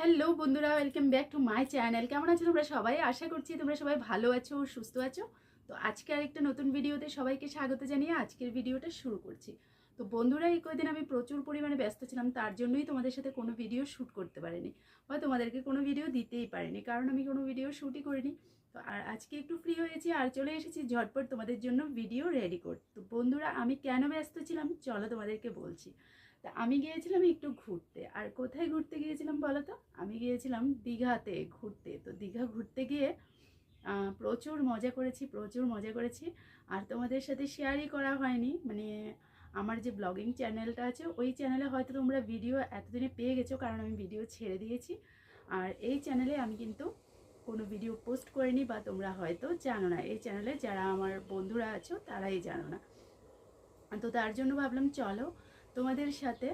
Hello বন্ধুরা welcome back to my channel কেমন আছো তোমরা সবাই? আশা করছি তোমরা সবাই ভালো আছো, সুস্থ আছো। তো আজকে আরেকটা নতুন ভিডিওতে সবাইকে স্বাগত জানিয়ে আজকের ভিডিওটা শুরু করছি। তো বন্ধুরা, এই কদিন আমি প্রচুর পরিমাণে ব্যস্ত ছিলাম, তার জন্যই তোমাদের সাথে কোনো ভিডিও শ্যুট করতে পারিনি। বা তোমাদেরকে কোনো ভিডিও দিতেই পারিনি, কারণ আমি কোনো ভিডিও শ্যুটই করিনি। তো আর আজকে একটু ফ্রি হয়েছি, আর চলে এসেছি ঝটপট তোমাদের জন্য ভিডিও রেডি করতে। তো বন্ধুরা, আমি কেন ব্যস্ত ছিলাম? চলো তোমাদেরকে বলছি। তা আমি গিয়েছিলাম একটু ঘুরতে। আর কোথায় ঘুরতে গিয়েছিলাম বলো তো? আমি গিয়েছিলাম দীঘাতে ঘুরতে। তো দীঘা ঘুরতে গিয়ে প্রচুর মজা করেছি, প্রচুর মজা করেছি। আর তোমাদের সাথে শেয়ারই করা হয়নি। মানে আমার যে ব্লগিং চ্যানেলটা আছে, ওই চ্যানেলে হয়তো তোমরা ভিডিও এতদিনে পেয়ে গেছো, কারণ আমি ভিডিও ছেড়ে দিয়েছি। আর এই চ্যানেলে আমি কিন্তু কোনো ভিডিও পোস্ট করিনি বা তোমরা হয়তো জানো না। এই চ্যানেলে যারা আমার বন্ধুরা আছো, তারাই জানো না। তো তার জন্য ভাবলাম চলো তোমাদের সাথে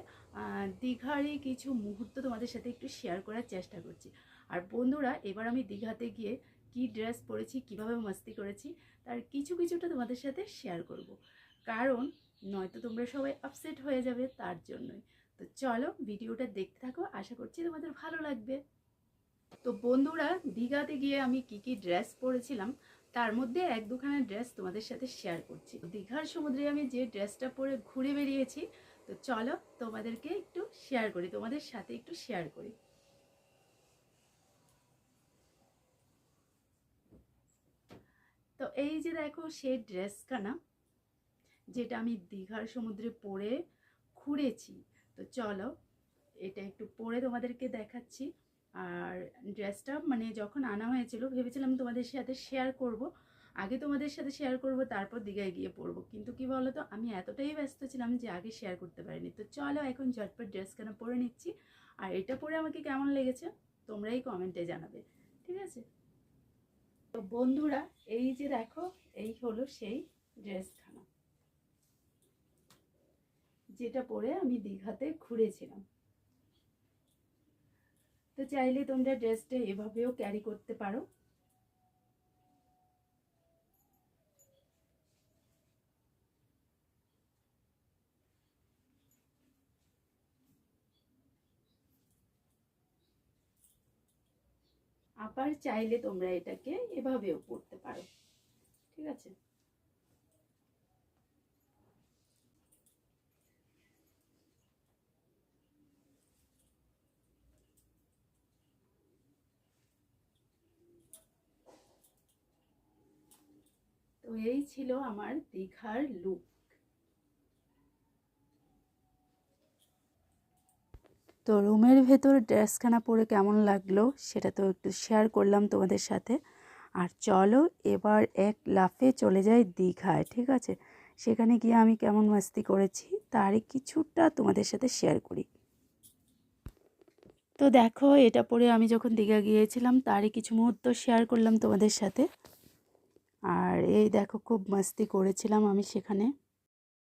দীঘারই কিছু মুহূর্ত তোমাদের সাথে একটু শেয়ার করার চেষ্টা করছি। আর বন্ধুরা, এবার আমি দীঘাতে গিয়ে কি ড্রেস পরেছি, কীভাবে মস্তি করেছি, তার কিছু কিছুটা তোমাদের সাথে শেয়ার করব। কারণ, নয়তো তোমরা সবাই আপসেট হয়ে যাবে তার জন্যই। তো চলো ভিডিওটা দেখতে থাকো, আশা করছি তোমাদের ভালো লাগবে। তো বন্ধুরা, দীঘাতে গিয়ে আমি কি কি ড্রেস পরেছিলাম, তার মধ্যে এক দুখানা ড্রেস তোমাদের সাথে শেয়ার করছি। দীঘার সমুদ্রে আমি যে ড্রেসটা পরে ঘুরে বেরিয়েছি তো চলো তোমাদেরকে একটু শেয়ার করি, তোমাদের সাথে একটু শেয়ার করি। তো এই যে দেখো সেই ড্রেসখানা, যেটা আমি দীঘার সমুদ্রে পরে ঘুরেছি, তো চলো এটা একটু পরে তোমাদেরকে দেখাচ্ছি। আর ড্রেসটা মানে যখন আনা হয়েছিল, ভেবেছিলাম তোমাদের সাথে শেয়ার করব আগে তোমাদের সাথে শেয়ার করব, তারপর দীঘায় গিয়ে পরবো কিন্তু কি বলো তো আমি এতটাই ব্যস্ত ছিলাম যে আগে শেয়ার করতে পারিনি। তো চলো এখন ঝটপট ড্রেস কেন পরে নিচ্ছি। আর এটা পরে আমাকে কেমন লেগেছে, তোমরাই কমেন্টে জানাবে। ঠিক আছে? তো বন্ধুরা, এই যে দেখো, এই হলো সেই ড্রেসখানা যেটা পরে আমি দীঘাতে ঘুরেছিলাম। তো চাইলে তোমরা ড্রেসটা এভাবেও ক্যারি করতে পারো। আবার চাইলে তোমরা এটাকে এভাবেও করতে পারো। ঠিক আছে? তো এই ছিল আমার দীঘার লুক তো রুমের ভেতর ড্রেসখানা পরে কেমন লাগল সেটা তো একটু শেয়ার করলাম তোমাদের সাথে। আর চলো এবার এক লাফে চলে যাই দীঘায়, ঠিক আছে? সেখানে গিয়ে আমি কেমন মাস্তি করেছি তারই কিছুটা তোমাদের সাথে শেয়ার করি। তো দেখো, এটা পরে আমি যখন দীঘা গিয়েছিলাম তারই কিছু মুহূর্ত শেয়ার করলাম তোমাদের সাথে। আর এই দেখো, খুব মাস্তি করেছিলাম আমি সেখানে।